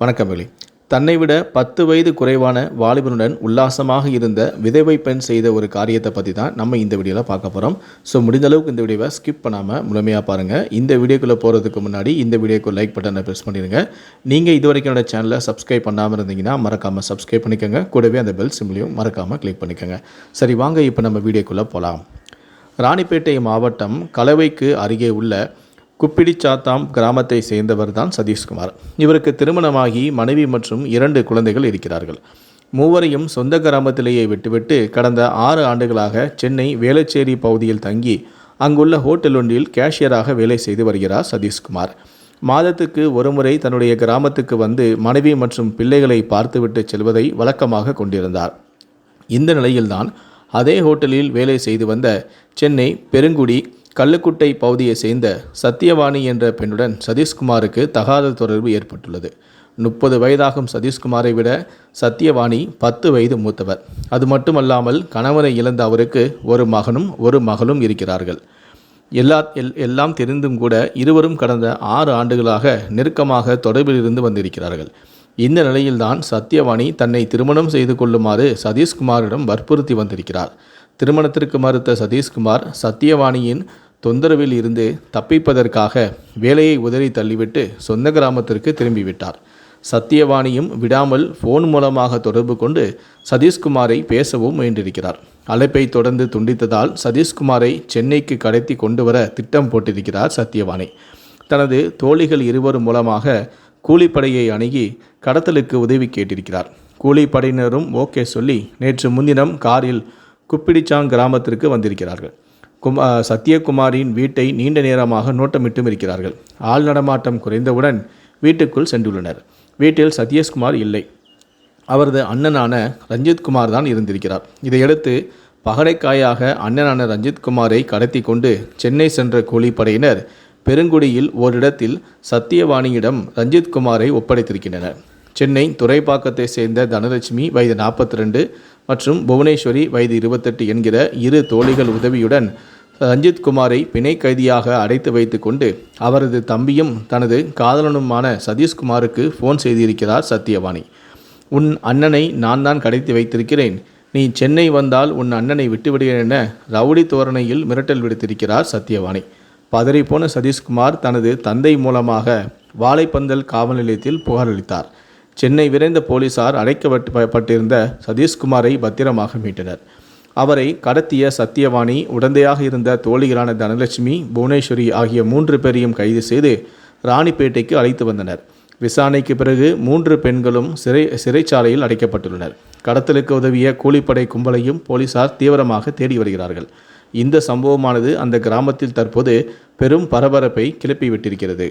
வணக்கம் தன்னை விட பத்து வயது குறைவான வாலிபனுடன் உல்லாசமாக இருந்த விதவை பெண் செய்த ஒரு காரியத்தை பற்றி தான் நம்ம இந்த வீடியோவில் பார்க்க போகிறோம் ஸோ முடிந்த அளவுக்கு இந்த வீடியோவை ஸ்கிப் பண்ணாமல் முழுமையாக பாருங்கள் இந்த வீடியோக்குள்ளே போகிறதுக்கு முன்னாடி இந்த வீடியோக்கு லைக் பட்டனை ப்ரெஸ் பண்ணிடுங்க. நீங்கள் இது வரைக்கும் சேனலை சப்ஸ்கிரைப் பண்ணாமல் இருந்தீங்கன்னா மறக்காமல் சப்ஸ்கிரைப் பண்ணிக்கோங்க. கூடவே அந்த பெல் சிம்லையும் மறக்காமல் கிளிக் பண்ணிக்கோங்க. சரி வாங்க இப்போ நம்ம வீடியோக்குள்ளே போகலாம் ராணிப்பேட்டை மாவட்டம் கலவைக்கு அருகே உள்ள குப்பிடிச்சாத்தாம் கிராமத்தை சேர்ந்தவர் தான் சதீஷ்குமார். இவருக்கு திருமணமாகி மனைவி மற்றும் இரண்டு குழந்தைகள் இருக்கிறார்கள். மூவரையும் சொந்த கிராமத்திலேயே விட்டுவிட்டு கடந்த ஆறு ஆண்டுகளாக சென்னை வேளச்சேரி பகுதியில் தங்கி அங்குள்ள ஹோட்டல் ஒன்றில் கேஷியராக வேலை செய்து வருகிறார் சதீஷ்குமார். மாதத்துக்கு ஒருமுறை தன்னுடைய கிராமத்துக்கு வந்து மனைவி மற்றும் பிள்ளைகளை பார்த்துவிட்டு செல்வதை வழக்கமாக கொண்டிருந்தார். இந்த நிலையில்தான் அதே ஹோட்டலில் வேலை செய்து வந்த சென்னை பெருங்குடி கள்ளுக்குட்டை பகுதியை சேர்ந்த சத்தியவாணி என்ற பெண்ணுடன் சதீஷ்குமாருக்கு தகாத தொடர்பு ஏற்பட்டுள்ளது. முப்பது வயதாகும் சதீஷ்குமாரை விட சத்தியவாணி பத்து வயது மூத்தவர். அது மட்டுமல்லாமல் கணவனை இழந்த அவருக்கு ஒரு மகனும் ஒரு மகளும் இருக்கிறார்கள். எல்லா எல் எல்லாம் தெரிந்தும் கூட இருவரும் கடந்த ஆறு ஆண்டுகளாக நெருக்கமாக தொடர்பில் இருந்து வந்திருக்கிறார்கள். இந்த நிலையில்தான் சத்யவாணி தன்னை திருமணம் செய்து கொள்ளுமாறு சதீஷ்குமாரிடம் வற்புறுத்தி வந்திருக்கிறார். திருமணத்திற்கு மறுத்த சதீஷ்குமார் சத்யவாணியின் தொந்தரவில் இருந்து தப்பிப்பதற்காக வேலையை உதறி தள்ளிவிட்டு சொந்த கிராமத்திற்கு திரும்பிவிட்டார். சத்தியவாணியும் விடாமல் ஃபோன் மூலமாக தொடர்பு கொண்டு சதீஷ்குமாரை பேசவும் முயன்றிருக்கிறார். அழைப்பை தொடர்ந்து துண்டித்ததால் சதீஷ்குமாரை சென்னைக்கு கடத்தி கொண்டு வர திட்டம் போட்டிருக்கிறார் சத்தியவாணி. தனது தோழிகள் இருவர் மூலமாக கூலிப்படையை அணுகி கடத்தலுக்கு உதவி கேட்டிருக்கிறார். கூலிப்படையினரும் ஓகே சொல்லி நேற்று முன்தினம் காரில் குப்பிடிச்சாங் கிராமத்திற்கு வந்திருக்கிறார்கள். குமா சத்யகுமாரின் வீட்டை நீண்ட நேரமாக நோட்டமிட்டும் இருக்கிறார்கள். ஆள் நடமாட்டம் குறைந்தவுடன் வீட்டுக்குள் சென்றுள்ளனர். வீட்டில் சத்யஸ்குமார் இல்லை. அவரது அண்ணனான ரஞ்சித்குமார் தான் இருந்திருக்கிறார். இதையடுத்து பகடைக்காயாக அண்ணனான ரஞ்சித்குமாரை கடத்தி கொண்டு சென்னை சென்ற கூலிப்படையினர் பெருங்குடியில் ஓரிடத்தில் சத்தியவாணியிடம் ரஞ்சித்குமாரை ஒப்படைத்திருக்கின்றனர். சென்னை துறைப்பாக்கத்தை சேர்ந்த தனலட்சுமி வயது நாற்பத்தி ரெண்டு மற்றும் புவனேஸ்வரி வயது இருபத்தெட்டு என்கிற இரு தோழிகள் உதவியுடன் ரஞ்சித் குமாரை பிணை கைதியாக அடைத்து வைத்துக்கொண்டு அவரது தம்பியும் தனது காதலனுமான சதீஷ்குமாருக்கு ஃபோன் செய்திருக்கிறார் சத்யவாணி. உன் அண்ணனை நான் தான் கடத்தி வைத்திருக்கிறேன். நீ சென்னை வந்தால் உன் அண்ணனை விட்டுவிடுகிறேன் என ரவுடி தோரணையில் மிரட்டல் விடுத்திருக்கிறார் சத்யவாணி. பதறிப்போன சதீஷ்குமார் தனது தந்தை மூலமாக வாழைப்பந்தல் காவல் நிலையத்தில் புகாரளித்தார். சென்னை விரைந்த போலீசார் அடைக்கப்பட்டிருந்த சதீஷ்குமாரை பத்திரமாக மீட்டனர். அவரை கடத்திய சத்தியவாணி உடந்தையாக இருந்த தோழிகளான தனலட்சுமி புவனேஸ்வரி ஆகிய மூன்று பேரையும் கைது செய்து ராணிப்பேட்டைக்கு அழைத்து வந்தனர். விசாரணைக்கு பிறகு மூன்று பெண்களும் சிறை சிறைச்சாலையில் அடைக்கப்பட்டுள்ளனர். கடத்தலுக்கு உதவிய கூலிப்படை கும்பலையும் போலீசார் தீவிரமாக தேடி வருகிறார்கள். இந்த சம்பவமானது அந்த கிராமத்தில் தற்போது பெரும் பரபரப்பை கிளப்பிவிட்டிருக்கிறது.